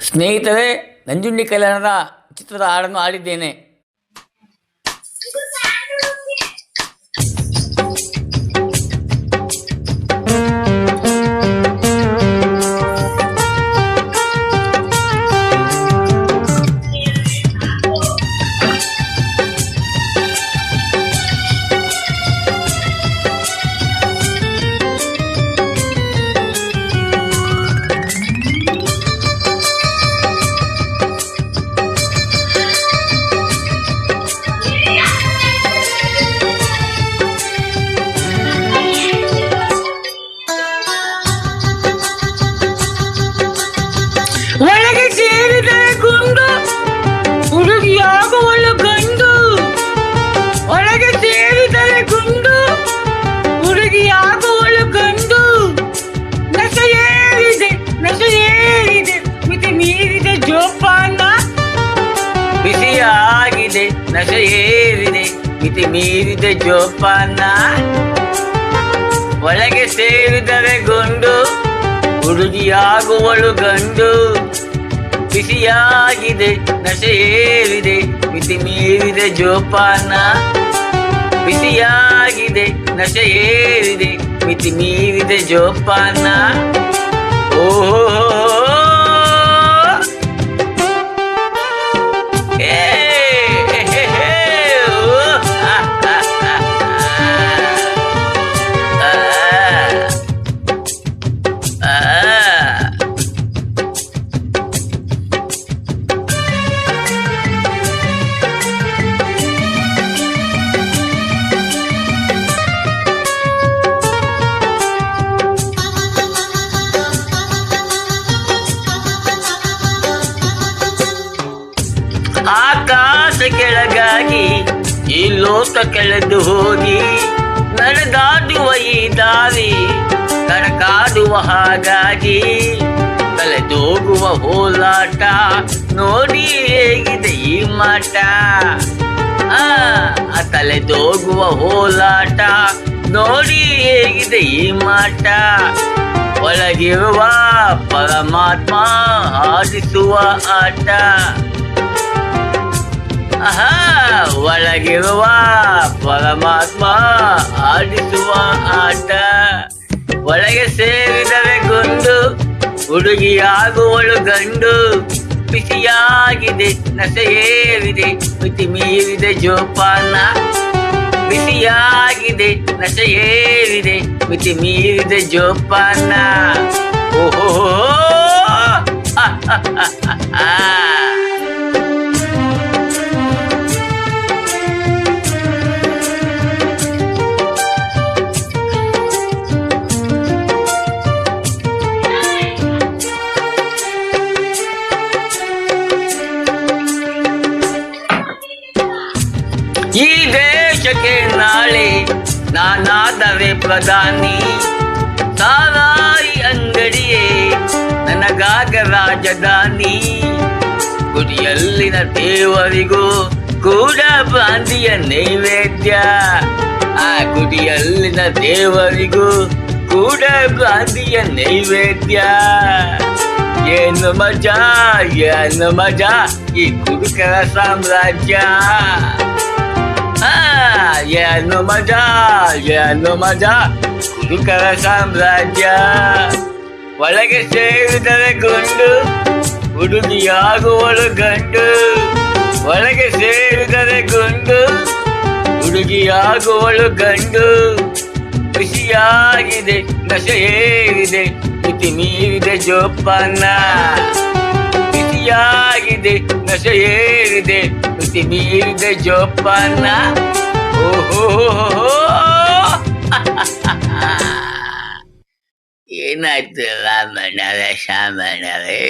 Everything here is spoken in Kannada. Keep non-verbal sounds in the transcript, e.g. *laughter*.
ಸ್ನೇಹಿತರೆ ನಂಜುಂಡಿ ಕಲ್ಯಾಣದ ಚಿತ್ರದ ಹಾಡನ್ನು ಹಾಡಿದ್ದೇನೆ. ನಶೆ ಏರಿದೆ, ಮಿತಿ ಮೀರಿದೆ ಜೋಪಾನ. ಒಳಗೆ ಸೇರಿದರೆ ಗೊಂಡು, ಹುಡುಗಿಯಾಗುವಳು ಗಂಡು. ಬಿಸಿಯಾಗಿದೆ, ನಶೆ ಏರಿದೆ, ಮಿತಿ ಮೀರಿದೆ ಜೋಪಾನ. ಬಿಸಿಯಾಗಿದೆ, ನಶೆ ಏರಿದೆ, ಮಿತಿ ಮೀರಿದೆ ಜೋಪಾನ. ಓಹೋ ಆಕಾಶ ಕೆಳಗಾಗಿ ಈ ಲೋಕ ಕೆಳೆದು ಹೋಗಿ ನಡೆದಾಡುವ ಈ ದಾರಿ ಕಣಕಾಡುವ ಹಾಗಾಗಿ ಕಳೆದೋಗುವ ಹೋಲಾಟ ನೋಡಿ ಹೇಗಿದೆ ಈ ಮಾಟ. ಆ ತಲೆದೋಗುವ ಹೋಲಾಟ ನೋಡಿ ಹೇಗಿದೆ ಈ ಮಾಟ. ಒಳಗಿರುವ ಪರಮಾತ್ಮ ಆಡಿಸುವ ಆಟ. ಒಳಗಿರುವ ಪರಮಾತ್ಮ ಆಡಿಸುವ ಆಟ. ಒಳಗೆ ಸೇರಿದರೆ ಗೊಂದು, ಹುಡುಗಿಯಾಗುವಳು ಗಂಡು. ಬಿಸಿಯಾಗಿದೆ ಏರಿದೆ, ಮಿತಿ ಮೀರಿದೆ ಜೋಪಾನ. ಬಿಸಿಯಾಗಿದೆ ನಶೆ ಏರಿದೆ, ಮಿತಿ ಮೀರಿದೆ ಜೋಪಾನ. ಓಹೋ *laughs* ದೇಶಕ್ಕೆ ನಾಳೆ ನಾನಾದರೆ ಪ್ರಧಾನಿ. ತಾರಾಯಿ ಅಂಗಡಿಯೇ, ನನಗಾಗ ರಾಜಧಾನಿ. ಗುಡಿಯಲ್ಲಿನ ದೇವರಿಗೂ ಕೂಡ ಬಾಂಧಿಯ ನೈವೇದ್ಯ. ಆ ಗುಡಿಯಲ್ಲಿನ ದೇವರಿಗೂ ಕೂಡ ಬಾಂಧಿಯ ನೈವೇದ್ಯ. ಏನು ಮಜಾ ಏನು ಮಜಾ ಈ ಕುಡುಕರ ಸಾಮ್ರಾಜ್ಯ. ಏನು ಮಜಾ ಏನು ಮಜಾ ಕುಡುಕರ ಸಾಮ್ರಾಜ್ಯ ಒಳಗೆ ಸೇರಿದರೆ ಗುಂಡು ಹುಡುಗಿಯಾಗುವಳು ಗಂಡು ಒಳಗೆ ಸೇರಿದರೆ ಗುಂಡು ಹುಡುಗಿಯಾಗುವಳು ಗಂಡು ಖುಷಿಯಾಗಿದೆ ನಶೆ ಏರಿದೆ ಮಿತಿ ಮೀರಿದೆ ಜೋಪಾನ ಬಿಸಿಯಾಗಿದೆ ನಶೆ ಏರಿದೆ ಮಿತಿ ಮೀರಿದೆ ಜೋಪಾನ என்னாச்சு ராமனவே சாமனவே